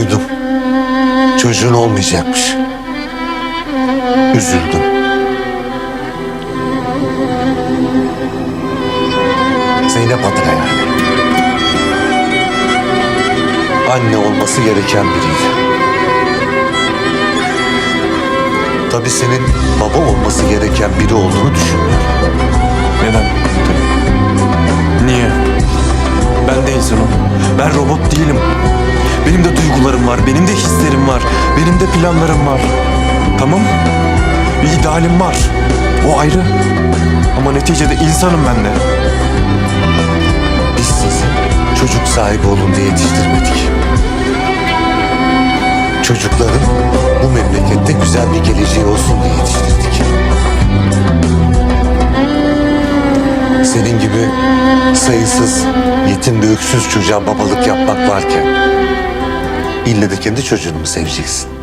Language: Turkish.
Duydum. Çocuğun olmayacakmış. Üzüldüm. Zeynep adına yani. Anne olması gereken biriydi. Tabii senin baba olması gereken biri olduğunu düşünmüyorum. Neden? Niye? Ben de insanım. Ben robot değilim. Benim de duygularım var, benim de hislerim var, benim de planlarım var. Tamam? Bir idealim var. O ayrı. Ama neticede insanım ben de. Biz sizi çocuk sahibi olun diye yetiştirmedik. Çocukların bu memlekette güzel bir geleceği olsun diye yetiştirdik. Senin gibi sayısız yetim ve öksüz çocuğa babalık yapmak varken ille de kendi çocuğunu mu seveceksin?